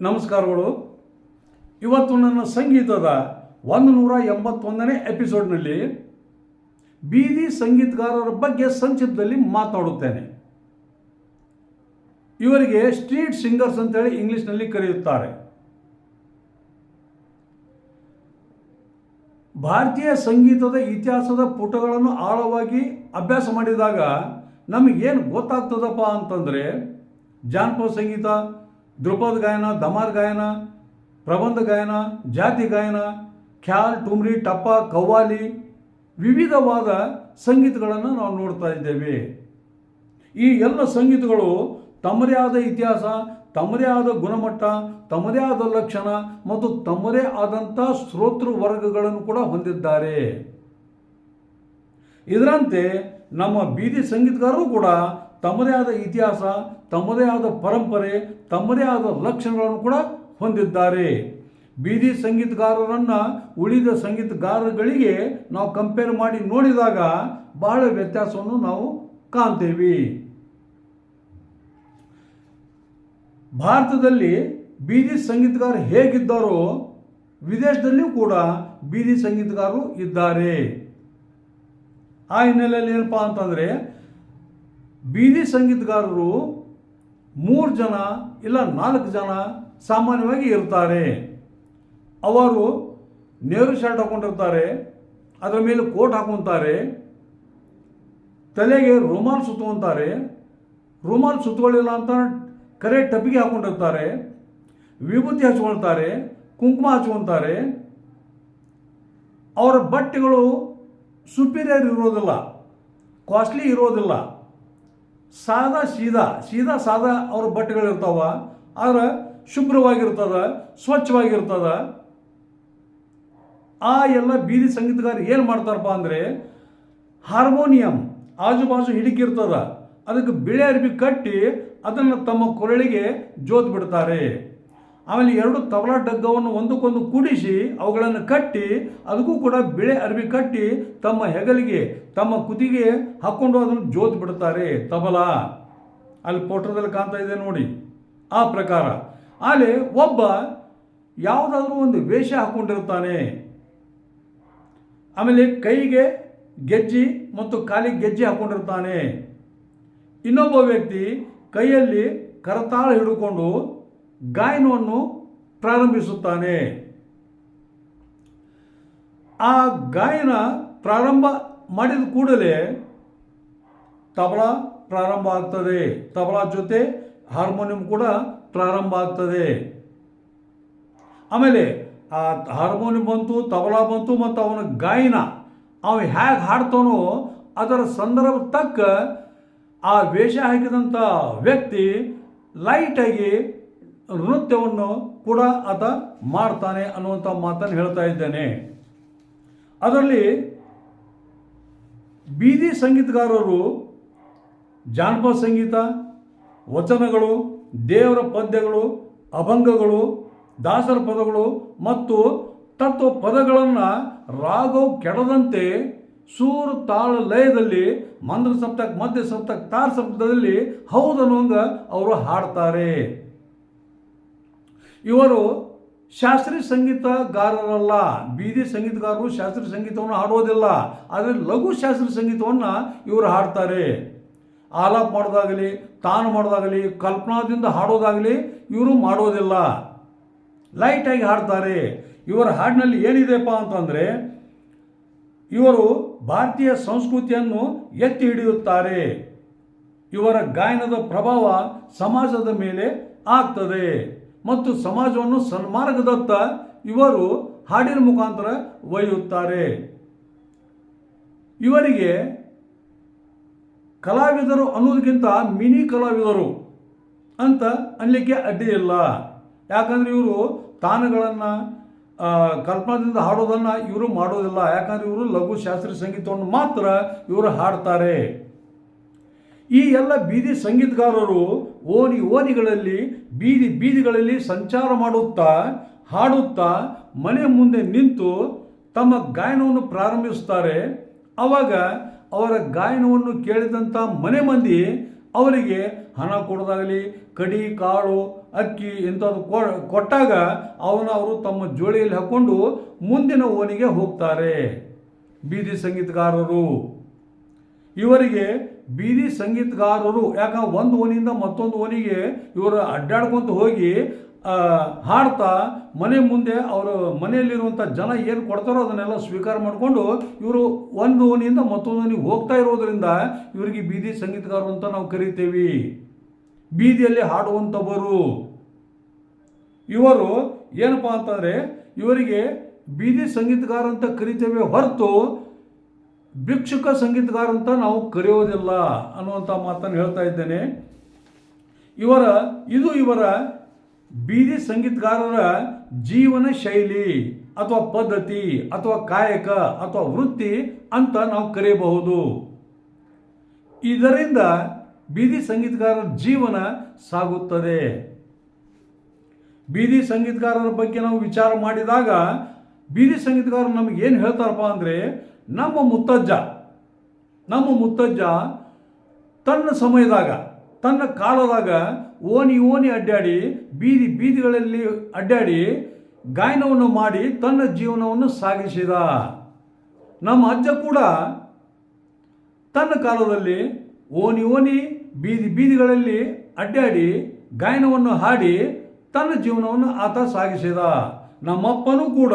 ನಮಸ್ಕಾರಗಳು. ಇವತ್ತು ನನ್ನ ಸಂಗೀತದ ಒಂದು ನೂರ ಎಂಬತ್ತೊಂದನೇ ಎಪಿಸೋಡ್ನಲ್ಲಿ ಬೀದಿ ಸಂಗೀತಗಾರರ ಬಗ್ಗೆ ಸಂಕ್ಷಿಪ್ತದಲ್ಲಿ ಮಾತಾಡುತ್ತೇನೆ. ಇವರಿಗೆ ಸ್ಟ್ರೀಟ್ ಸಿಂಗರ್ಸ್ ಅಂತೇಳಿ ಇಂಗ್ಲಿಷ್ನಲ್ಲಿ ಕರೆಯುತ್ತಾರೆ. ಭಾರತೀಯ ಸಂಗೀತದ ಇತಿಹಾಸದ ಪುಟಗಳನ್ನು ಆಳವಾಗಿ ಅಭ್ಯಾಸ ಮಾಡಿದಾಗ ನಮಗೇನು ಗೊತ್ತಾಗ್ತದಪ್ಪ ಅಂತಂದರೆ ಜಾನಪದ ಸಂಗೀತ ಧ್ರುಪದ ಗಾಯನ ದಮಾರ್ ಗಾಯನ, ಪ್ರಬಂಧ ಗಾಯನ, ಜಾತಿ ಗಾಯನ, ಖ್ಯಾಲ್, ಟುಮ್ರಿ, ಟಪ್ಪ, ಕವ್ವಾಲಿ ವಿವಿಧವಾದ ಸಂಗೀತಗಳನ್ನು ನಾವು ನೋಡ್ತಾ ಇದ್ದೇವೆ. ಈ ಎಲ್ಲ ಸಂಗೀತಗಳು ತಮ್ಮದೇ ಆದ ಇತಿಹಾಸ, ತಮ್ಮದೇ ಆದ ಗುಣಮಟ್ಟ, ತಮ್ಮದೇ ಆದ ಲಕ್ಷಣ ಮತ್ತು ತಮ್ಮದೇ ಆದಂಥ ಶ್ರೋತೃ ವರ್ಗಗಳನ್ನು ಕೂಡ ಹೊಂದಿದ್ದಾರೆ. ಇದರಂತೆ ನಮ್ಮ ಬೀದಿ ಸಂಗೀತಗಾರರು ಕೂಡ ತಮ್ಮದೇ ಆದ ಇತಿಹಾಸ, ತಮ್ಮದೇ ಆದ ಪರಂಪರೆ, ತಮ್ಮದೇ ಆದ ಲಕ್ಷಣಗಳನ್ನು ಕೂಡ ಹೊಂದಿದ್ದಾರೆ. ಬೀದಿ ಸಂಗೀತಗಾರರನ್ನು ಉಳಿದ ಸಂಗೀತಗಾರರುಗಳಿಗೆ ನಾವು ಕಂಪೇರ್ ಮಾಡಿ ನೋಡಿದಾಗ ಬಹಳ ವ್ಯತ್ಯಾಸವನ್ನು ನಾವು ಕಾಣ್ತೇವೆ. ಭಾರತದಲ್ಲಿ ಬೀದಿ ಸಂಗೀತಗಾರ ಹೇಗಿದ್ದಾರೋ, ವಿದೇಶದಲ್ಲಿಯೂ ಕೂಡ ಬೀದಿ ಸಂಗೀತಗಾರರು ಇದ್ದಾರೆ. ಆ ಹಿನ್ನೆಲೆಯಲ್ಲಿ ಏನಪ್ಪ ಅಂತಂದರೆ ಬೀದಿ ಸಂಗೀತಗಾರರು ಮೂರು ಜನ ಇಲ್ಲ ನಾಲ್ಕು ಜನ ಸಾಮಾನ್ಯವಾಗಿ ಇರ್ತಾರೆ. ಅವರು ನೇರು ಶರ್ಟ್ ಹಾಕೊಂಡಿರ್ತಾರೆ, ಅದರ ಮೇಲೆ ಕೋಟ್ ಹಾಕೊತಾರೆ, ತಲೆಗೆ ರುಮಾಲ್ ಸುತ್ತುವಂತಾರೆ ರುಮಾಲ್ ಸುತ್ತಕೊಳ್ಳಿಲ್ಲ ಅಂತ ಕರೆ ಟಪಿಗೆ ಹಾಕೊಂಡಿರ್ತಾರೆ, ವಿಭೂತಿ ಹಚ್ಕೊಳ್ತಾರೆ, ಕುಂಕುಮ ಹಚ್ಕೊತಾರೆ ಅವರ ಬಟ್ಟೆಗಳು ಸುಪೀರಿಯರ್ ಇರೋದಿಲ್ಲ ಕಾಸ್ಟ್ಲಿ ಇರೋದಿಲ್ಲ. ಸಾದಾ ಸೀದಾ ಸೀದಾ ಸಾದಾ ಅವ್ರ ಬಟ್ಟೆಗಳಿರ್ತಾವ, ಆದ್ರೆ ಶುಭ್ರವಾಗಿರ್ತದ, ಸ್ವಚ್ಛವಾಗಿರ್ತದ. ಆ ಎಲ್ಲ ಬೀದಿ ಸಂಗೀತಗಾರ ಏನು ಮಾಡ್ತಾರಪ್ಪ ಅಂದರೆ, ಹಾರ್ಮೋನಿಯಂ ಆಜು ಬಾಜು ಹಿಡಿಕಿರ್ತದ, ಅದಕ್ಕೆ ಬಿಳೆ ಅರ್ಬಿ ಕಟ್ಟಿ ಅದನ್ನು ತಮ್ಮ ಕೊರಳಿಗೆ ಜೋತ್ ಬಿಡ್ತಾರೆ. ಆಮೇಲೆ ಎರಡು ತಬಲಾ ಡಗ್ಗವನ್ನು ಒಂದಕ್ಕೊಂದು ಕೂಡಿಸಿ ಅವುಗಳನ್ನು ಕಟ್ಟಿ, ಅದಕ್ಕೂ ಕೂಡ ಬಿಳೆ ಅರಿವಿ ಕಟ್ಟಿ ತಮ್ಮ ಹೆಗಲಿಗೆ, ತಮ್ಮ ಕುದಿಗೆ ಹಾಕ್ಕೊಂಡು ಅದನ್ನು ಜೋತ್ ಬಿಡ್ತಾರೆ ತಬಲಾ. ಅಲ್ಲಿ ಫೋಟೋದಲ್ಲಿ ಕಾಣ್ತಾ ಇದೆ ನೋಡಿ. ಆ ಪ್ರಕಾರ. ಅಲ್ಲಿ ಒಬ್ಬ ಯಾವುದಾದ್ರೂ ಒಂದು ವೇಷ ಹಾಕ್ಕೊಂಡಿರ್ತಾನೆ ಆಮೇಲೆ ಕೈಗೆ ಗೆಜ್ಜಿ ಮತ್ತು ಕಾಲಿಗೆ ಗೆಜ್ಜೆ ಹಾಕ್ಕೊಂಡಿರ್ತಾನೆ ಇನ್ನೊಬ್ಬ ವ್ಯಕ್ತಿ ಕೈಯಲ್ಲಿ ಕರತಾಳ ಹಿಡ್ಕೊಂಡು ಗಾಯನವನ್ನು ಪ್ರಾರಂಭಿಸುತ್ತಾನೆ. ಆ ಗಾಯನ ಪ್ರಾರಂಭ ಮಾಡಿದ ಕೂಡಲೇ ತಬಲಾ ಪ್ರಾರಂಭ ಆಗ್ತದೆ. ತಬಲಾ ಜೊತೆ ಹಾರ್ಮೋನಿಯಂ ಕೂಡ ಪ್ರಾರಂಭ ಆಗ್ತದೆ. ಆಮೇಲೆ ಆ ಹಾರ್ಮೋನಿಯಂ ಬಂತು, ತಬಲಾ ಬಂತು ಮತ್ತು ಅವನ ಗಾಯನ ಅವ ಹೇಗೆ ಹಾಡ್ತಾನೋ ಅದರ ಸಂದರ್ಭ ತಕ್ಕ ಆ ವೇಷ ಹಾಕಿದಂಥ ವ್ಯಕ್ತಿ ಲೈಟಾಗಿ ನೃತ್ಯವನ್ನು ಕೂಡ ಆತ ಮಾಡ್ತಾನೆ ಅನ್ನುವಂಥ ಮಾತನ್ನು ಹೇಳ್ತಾ ಇದ್ದೇನೆ. ಅದರಲ್ಲಿ ಬೀದಿ ಸಂಗೀತಗಾರರು, ಜಾನಪದ ಸಂಗೀತ, ವಚನಗಳು, ದೇವರ ಪದ್ಯಗಳು, ಅಭಂಗಗಳು, ದಾಸರ ಪದಗಳು ಮತ್ತು ತತ್ವ ಪದಗಳನ್ನು ರಾಗವು ಕೆಡದಂತೆ ಸೂರು ತಾಳ ಲಯದಲ್ಲಿ, ಮಂದ್ರ ಸಪ್ತಕ್, ಮಧ್ಯ ಸಪ್ತಕ್, ತಾರ ಸಪ್ತದಲ್ಲಿ ಹೌದನ್ನುವಂಗ ಅವರು ಹಾಡ್ತಾರೆ. ಇವರು ಶಾಸ್ತ್ರೀಯ ಸಂಗೀತಗಾರರಲ್ಲ. ಬೀದಿ ಸಂಗೀತಗಾರರು ಶಾಸ್ತ್ರೀಯ ಸಂಗೀತವನ್ನು ಹಾಡೋದಿಲ್ಲ ಆದರೆ ಲಘು ಶಾಸ್ತ್ರೀಯ ಸಂಗೀತವನ್ನು ಇವರು ಹಾಡ್ತಾರೆ. ಆಲಾಪ್ ಮಾಡೋದಾಗಲಿ, ತಾನು ಮಾಡೋದಾಗಲಿ, ಕಲ್ಪನಾದಿಂದ ಹಾಡೋದಾಗಲಿ ಇವರು ಮಾಡೋದಿಲ್ಲ ಲೈಟಾಗಿ ಹಾಡ್ತಾರೆ. ಇವರ ಹಾಡಿನಲ್ಲಿ ಏನಿದೆಪ್ಪ ಅಂತಂದರೆ, ಇವರು ಭಾರತೀಯ ಸಂಸ್ಕೃತಿಯನ್ನು ಎತ್ತಿ ಹಿಡಿಯುತ್ತಾರೆ. ಇವರ ಗಾಯನದ ಪ್ರಭಾವ ಸಮಾಜದ ಮೇಲೆ ಆಗ್ತದೆ. ಮತ್ತು ಸಮಾಜವನ್ನು ಸನ್ಮಾರ್ಗದತ್ತ ಇವರು ಹಾಡಿನ ಮುಖಾಂತರ ಒಯ್ಯುತ್ತಾರೆ. ಇವರಿಗೆ ಕಲಾವಿದರು ಅನ್ನೋದಕ್ಕಿಂತ ಮಿನಿ ಕಲಾವಿದರು ಅಂತ ಅನ್ನಲಿಕ್ಕೆ ಅಡ್ಡಿ ಇಲ್ಲ. ಯಾಕಂದರೆ ಇವರು ತಾನಗಳನ್ನು ಕಲ್ಪನಾದಿಂದ ಹಾಡೋದನ್ನು ಇವರು ಮಾಡೋದಿಲ್ಲ. ಯಾಕಂದರೆ ಇವರು ಲಘು ಶಾಸ್ತ್ರೀಯ ಸಂಗೀತವನ್ನು ಮಾತ್ರ ಇವರು ಹಾಡ್ತಾರೆ. ಈ ಎಲ್ಲ ಬೀದಿ ಸಂಗೀತಗಾರರು ಓಣಿ ಓಣಿಗಳಲ್ಲಿ ಬೀದಿ ಬೀದಿಗಳಲ್ಲಿ ಸಂಚಾರ ಮಾಡುತ್ತಾ, ಹಾಡುತ್ತಾ, ಮನೆ ಮುಂದೆ ನಿಂತು ತಮ್ಮ ಗಾಯನವನ್ನು ಪ್ರಾರಂಭಿಸುತ್ತಾರೆ. ಆವಾಗ ಅವರ ಗಾಯನವನ್ನು ಕೇಳಿದಂಥ ಮನೆ ಮಂದಿ ಅವರಿಗೆ ಹಣ ಕೊಡೋದಾಗಲಿ, ಕಡಿ, ಕಾಳು, ಅಕ್ಕಿ ಇಂಥದ್ದು ಕೊಟ್ಟಾಗ ಅವನ ಅವರು ತಮ್ಮ ಜೋಳಿಯಲ್ಲಿ ಹಾಕ್ಕೊಂಡು ಮುಂದಿನ ಓಣಿಗೆ ಹೋಗ್ತಾರೆ. ಬೀದಿ ಸಂಗೀತಗಾರರು, ಇವರಿಗೆ ಬೀದಿ ಸಂಗೀತಗಾರರು ಯಾಕಂದ್ರೆ ಒಂದು ಓನಿಯಿಂದ ಮತ್ತೊಂದು ಓನಿಗೆ ಇವರು ಅಡ್ಡಾಡ್ಕೊಂತ ಹೋಗಿ ಹಾಡ್ತಾ ಮನೆ ಮುಂದೆ ಅವರು ಮನೆಯಲ್ಲಿರುವಂಥ ಜನ ಏನು ಕೊಡ್ತಾರೋ ಅದನ್ನೆಲ್ಲ ಸ್ವೀಕಾರ ಮಾಡಿಕೊಂಡು ಇವರು ಒಂದು ಓನಿಯಿಂದ ಮತ್ತೊಂದು ಓನಿಗೆ ಹೋಗ್ತಾ ಇರೋದ್ರಿಂದ ಇವರಿಗೆ ಬೀದಿ ಸಂಗೀತಗಾರರು ಅಂತ ನಾವು ಕರಿತೇವೆ. ಬೀದಿಯಲ್ಲಿ ಹಾಡುವಂಥವರು ಇವರು ಏನಪ್ಪಾ ಅಂತಂದರೆ, ಇವರಿಗೆ ಬೀದಿ ಸಂಗೀತಗಾರ ಅಂತ ಕರಿತೇವೆ ಹೊರತು ಭಿಕ್ಷುಕ ಸಂಗೀತಗಾರ ಅಂತ ನಾವು ಕರೆಯೋದಿಲ್ಲ ಅನ್ನುವಂಥ ಮಾತನ್ನು ಹೇಳ್ತಾ ಇದ್ದೇನೆ. ಇವರ, ಇದು ಇವರ ಬೀದಿ ಸಂಗೀತಗಾರರ ಜೀವನ ಶೈಲಿ ಅಥವಾ ಪದ್ಧತಿ ಅಥವಾ ಕಾಯಕ ಅಥವಾ ವೃತ್ತಿ ಅಂತ ನಾವು ಕರೆಯಬಹುದು. ಇದರಿಂದ ಬೀದಿ ಸಂಗೀತಗಾರರ ಜೀವನ ಸಾಗುತ್ತದೆ. ಬೀದಿ ಸಂಗೀತಗಾರರ ಬಗ್ಗೆ ನಾವು ವಿಚಾರ ಮಾಡಿದಾಗ ಬೀದಿ ಸಂಗೀತಗಾರರು ನಮಗೆ ಏನು ಹೇಳ್ತಾರಪ್ಪ ಅಂದರೆ ನಮ್ಮ ಮುತ್ತಜ್ಜ ನಮ್ಮ ಮುತ್ತಜ್ಜ ತನ್ನ ಸಮಯದಾಗ, ತನ್ನ ಕಾಲದಾಗ ಓಣಿ ಓಣಿ ಅಡ್ಡಾಡಿ, ಬೀದಿ ಬೀದಿಗಳಲ್ಲಿ ಅಡ್ಡಾಡಿ ಗಾಯನವನ್ನು ಮಾಡಿ ತನ್ನ ಜೀವನವನ್ನು ಸಾಗಿಸಿದ. ನಮ್ಮ ಅಜ್ಜ ಕೂಡ ತನ್ನ ಕಾಲದಲ್ಲಿ ಓಣಿ ಓಣಿ ಬೀದಿ ಬೀದಿಗಳಲ್ಲಿ ಅಡ್ಡಾಡಿ ಗಾಯನವನ್ನು ಹಾಡಿ ತನ್ನ ಜೀವನವನ್ನು ಆತ ಸಾಗಿಸಿದ. ನಮ್ಮಪ್ಪನೂ ಕೂಡ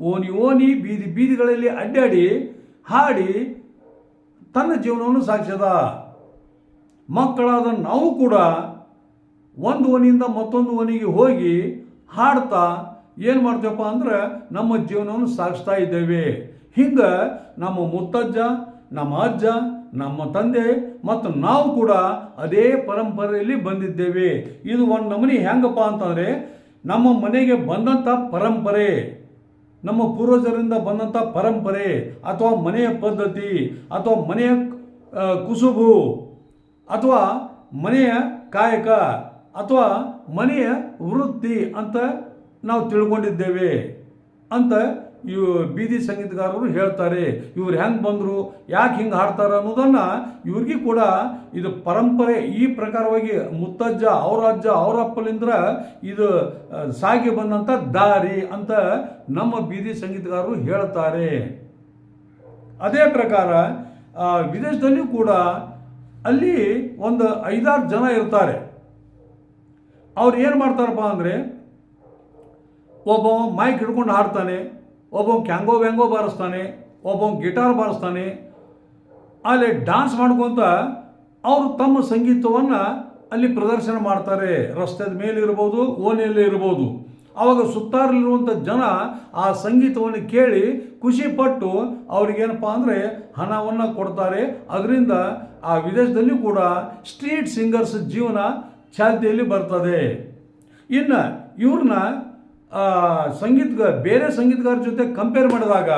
ಓಣಿ ಓನಿ ಬೀದಿ ಬೀದಿಗಳಲ್ಲಿ ಅಡ್ಡಾಡಿ, ಹಾಡಿ ತನ್ನ ಜೀವನವನ್ನು ಸಾಗಿಸದ. ಮಕ್ಕಳಾದ ನಾವು ಕೂಡ ಒಂದು ಓನಿಯಿಂದ ಮತ್ತೊಂದು ಓನಿಗೆ ಹೋಗಿ ಹಾಡ್ತಾ ಏನು ಮಾಡ್ತೇವಪ್ಪ ಅಂದ್ರೆ ನಮ್ಮ ಜೀವನವನ್ನು ಸಾಗಿಸ್ತಾ ಇದ್ದೇವೆ. ಹಿಂಗೆ ನಮ್ಮ ಮುತ್ತಜ್ಜ, ನಮ್ಮ ಅಜ್ಜ, ನಮ್ಮ ತಂದೆ ಮತ್ತು ನಾವು ಕೂಡ ಅದೇ ಪರಂಪರೆಯಲ್ಲಿ ಬಂದಿದ್ದೇವೆ. ಇದು ಒಂದು ನಮೂನಿ ಹೆಂಗಪ್ಪ ಅಂತಂದರೆ ನಮ್ಮ ಮನೆಗೆ ಬಂದಂಥ ಪರಂಪರೆ. ನಮ್ಮ ಪೂರ್ವಜರಿಂದ ಬಂದಂಥ ಪರಂಪರೆ ಅಥವಾ ಮನೆಯ ಪದ್ಧತಿ ಅಥವಾ ಮನೆಯ ಕುಸುಬು ಅಥವಾ ಮನೆಯ ಕಾಯಕ ಅಥವಾ ಮನೆಯ ವೃತ್ತಿ ಅಂತ ನಾವು ತಿಳ್ಕೊಂಡಿದ್ದೇವೆ ಅಂತ ಇವು ಬೀದಿ ಸಂಗೀತಗಾರರು ಹೇಳ್ತಾರೆ, ಇವ್ರು ಹೆಂಗೆ ಬಂದರು, ಯಾಕೆ ಹಿಂಗೆ ಹಾಡ್ತಾರೆ ಅನ್ನೋದನ್ನು ಇವ್ರಿಗೆ ಕೂಡ ಇದು ಪರಂಪರೆ ಈ ಪ್ರಕಾರವಾಗಿ ಮುತ್ತಜ್ಜ, ಅವ್ರ ಅಜ್ಜ, ಅವರ ಇದು ಸಾಗಿ ಬಂದಂಥ ದಾರಿ ಅಂತ ನಮ್ಮ ಬೀದಿ ಸಂಗೀತಗಾರರು ಹೇಳ್ತಾರೆ. ಅದೇ ಪ್ರಕಾರ ವಿದೇಶದಲ್ಲಿಯೂ ಕೂಡ ಅಲ್ಲಿ ಒಂದು ಐದಾರು ಜನ ಇರ್ತಾರೆ. ಅವ್ರು ಏನು ಮಾಡ್ತಾರಪ್ಪ ಅಂದರೆ, ಒಬ್ಬ ಮೈಕ್ ಹಿಡ್ಕೊಂಡು ಹಾಡ್ತಾನೆ ಒಬ್ಬ ಕ್ಯಾಂಗೋ ವ್ಯಾಂಗೋ ಬಾರಿಸ್ತಾನೆ ಒಬ್ಬ ಗಿಟಾರ್ ಬಾರಿಸ್ತಾನೆ, ಅಲ್ಲಿ ಡಾನ್ಸ್ ಮಾಡ್ಕೊತ ಅವರು ತಮ್ಮ ಸಂಗೀತವನ್ನು ಅಲ್ಲಿ ಪ್ರದರ್ಶನ ಮಾಡ್ತಾರೆ. ರಸ್ತೆದ ಮೇಲೆ ಇರ್ಬೋದು ಓನೆಯಲ್ಲಿ ಇರ್ಬೋದು. ಆವಾಗ ಸುತ್ತಾರಲಿರುವಂಥ ಜನ ಆ ಸಂಗೀತವನ್ನು ಕೇಳಿ ಖುಷಿ ಪಟ್ಟು ಅವ್ರಿಗೇನಪ್ಪ ಅಂದರೆ ಹಣವನ್ನು ಕೊಡ್ತಾರೆ. ಅದರಿಂದ ಆ ವಿದೇಶದಲ್ಲಿ ಕೂಡ ಸ್ಟ್ರೀಟ್ ಸಿಂಗರ್ಸ್ ಜೀವನ ಚಾಲ್ತಿಯಲ್ಲಿ ಬರ್ತದೆ. ಇನ್ನು ಇವ್ರನ್ನ ಸಂಗೀತಗಾರ ಬೇರೆ ಸಂಗೀತಗಾರ ಜೊತೆ ಕಂಪೇರ್ ಮಾಡಿದಾಗ,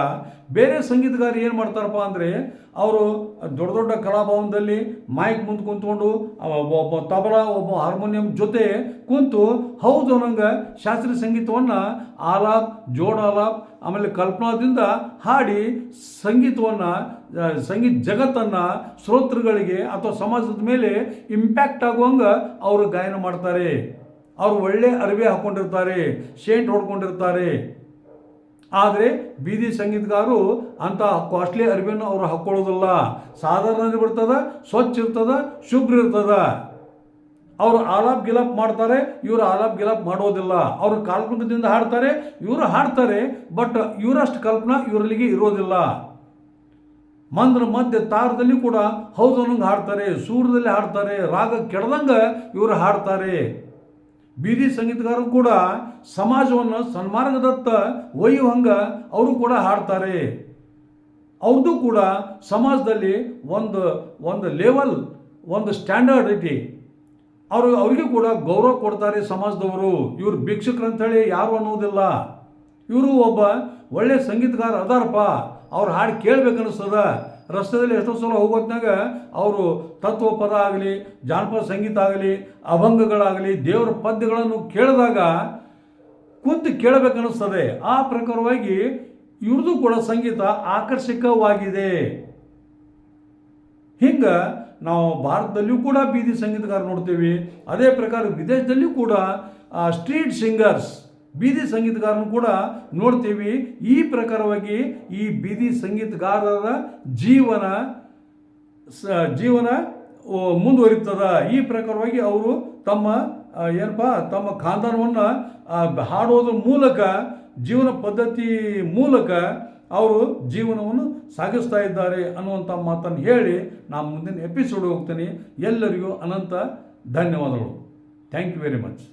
ಬೇರೆ ಸಂಗೀತಗಾರ ಏನು ಮಾಡ್ತಾರಪ್ಪ ಅಂದರೆ, ಅವರು ದೊಡ್ಡ ದೊಡ್ಡ ಕಲಾಭವನದಲ್ಲಿ ಮೈಕ್ ಮುಂದೆ ಕುಂತ್ಕೊಂಡು ಒಬ್ಬ ತಬಲ, ಒಬ್ಬ ಹಾರ್ಮೋನಿಯಂ ಜೊತೆ ಕುಂತು ಹೌದು ನಂಗೆ ಶಾಸ್ತ್ರೀಯ ಸಂಗೀತವನ್ನು ಆಲಾಪ್, ಜೋಡಾಲಾಪ್, ಆಮೇಲೆ ಕಲ್ಪನಾದಿಂದ ಹಾಡಿ ಸಂಗೀತವನ್ನು ಸಂಗೀತ ಜಗತ್ತನ್ನು ಶ್ರೋತೃಗಳಿಗೆ ಅಥವಾ ಸಮಾಜದ ಮೇಲೆ ಇಂಪ್ಯಾಕ್ಟ್ ಆಗುವಂಗೆ ಅವರು ಗಾಯನ ಮಾಡ್ತಾರೆ. ಅವರು ಒಳ್ಳೆ ಅರಿವೆ ಹಾಕ್ಕೊಂಡಿರ್ತಾರೆ ಶೇಂಟ್ ಹೊಡ್ಕೊಂಡಿರ್ತಾರೆ. ಆದರೆ ಬೀದಿ ಸಂಗೀತಗಾರರು ಅಂತ ಕಾಸ್ಟ್ಲಿ ಅರಿವೆಯನ್ನು ಅವರು ಹಾಕ್ಕೊಳ್ಳೋದಿಲ್ಲ ಸಾಧಾರಣ ಇರ್ತದೆ ಸ್ವಚ್ಛ ಇರ್ತದೆ, ಶುಭ್ರ ಇರ್ತದೆ. ಅವರು ಆಲಾಪ್ ಗಿಲಾಪ್ ಮಾಡ್ತಾರೆ, ಇವರು ಆಲಾಪ್ ಗಿಲಾಪ್ ಮಾಡೋದಿಲ್ಲ. ಅವರು ಕಾಲ್ಪನಿಕದಿಂದ ಹಾಡ್ತಾರೆ, ಇವರು ಹಾಡ್ತಾರೆ, ಬಟ್ ಇವರಷ್ಟು ಕಲ್ಪನಾ ಇವರಲ್ಲಿಗೆ ಇರೋದಿಲ್ಲ. ಮಂದ್ರ ಮಧ್ಯ ತಾರದಲ್ಲಿ ಕೂಡ ಹೌದು ಹಾಡ್ತಾರೆ, ಸೂರದಲ್ಲಿ ಹಾಡ್ತಾರೆ, ರಾಗ ಕೆಡ್ದಂಗೆ ಇವರು ಹಾಡ್ತಾರೆ. ಬೀದಿ ಸಂಗೀತಗಾರರು ಕೂಡ ಸಮಾಜವನ್ನು ಸನ್ಮಾರ್ಗದತ್ತ ಹಂಗೆ ಅವರು ಕೂಡ ಹಾಡ್ತಾರೆ. ಅವ್ರದ್ದು ಕೂಡ ಸಮಾಜದಲ್ಲಿ ಒಂದು ಒಂದು ಲೆವೆಲ್ ಒಂದು ಸ್ಟ್ಯಾಂಡರ್ಡ್ ಐತಿ. ಅವರು, ಅವ್ರಿಗೆ ಕೂಡ ಗೌರವ ಕೊಡ್ತಾರೆ ಸಮಾಜದವರು. ಇವರು ಭಿಕ್ಷುಕರು ಅಂಥೇಳಿ ಯಾರು ಅನ್ನೋದಿಲ್ಲ. ಇವರು ಒಬ್ಬ ಒಳ್ಳೆಯ ಸಂಗೀತಗಾರ ಅದಾರಪ್ಪ. ಅವ್ರ ಹಾಡು ಕೇಳ್ಬೇಕನ್ನಿಸ್ತದ ರಸ್ತೆಯಲ್ಲಿ ಎಷ್ಟೋ ಸಲ ಹೋಗೋತ್ನಾಗ ಅವರು ತತ್ವ ಪದ ಆಗಲಿ, ಜಾನಪದ ಸಂಗೀತ ಆಗಲಿ, ಅಭಂಗಗಳಾಗಲಿ, ದೇವರ ಪದ್ಯಗಳನ್ನು ಕೇಳಿದಾಗ ಕುಂತು ಕೇಳಬೇಕನ್ನಿಸ್ತದೆ. ಆ ಪ್ರಕಾರವಾಗಿ ಇವ್ರದ್ದು ಕೂಡ ಸಂಗೀತ ಆಕರ್ಷಕವಾಗಿದೆ. ಹಿಂಗೆ ನಾವು ಭಾರತದಲ್ಲಿಯೂ ಕೂಡ ಬೀದಿ ಸಂಗೀತಗಾರ ನೋಡ್ತೀವಿ. ಅದೇ ಪ್ರಕಾರ ವಿದೇಶದಲ್ಲಿಯೂ ಕೂಡ ಸ್ಟ್ರೀಟ್ ಸಿಂಗರ್ಸ್ ಬೀದಿ ಸಂಗೀತಗಾರನು ಕೂಡ ನೋಡ್ತೀವಿ. ಈ ಪ್ರಕಾರವಾಗಿ ಈ ಬೀದಿ ಸಂಗೀತಗಾರರ ಜೀವನ ಸ, ಜೀವನ ಮುಂದುವರಿತದ. ಈ ಪ್ರಕಾರವಾಗಿ ಅವರು ತಮ್ಮ ಏನಪ್ಪ, ತಮ್ಮ ಖಾಂದಾನವನ್ನು ಹಾಡೋದ್ರ ಮೂಲಕ, ಜೀವನ ಪದ್ಧತಿ ಮೂಲಕ ಅವರು ಜೀವನವನ್ನು ಸಾಗಿಸ್ತಾ ಇದ್ದಾರೆ ಅನ್ನುವಂಥ ಮಾತನ್ನು ಹೇಳಿ ನಾನು ಮುಂದಿನ ಎಪಿಸೋಡ್ ಹೋಗ್ತೀನಿ. ಎಲ್ಲರಿಗೂ ಅನಂತ ಧನ್ಯವಾದಗಳು. Thank you very much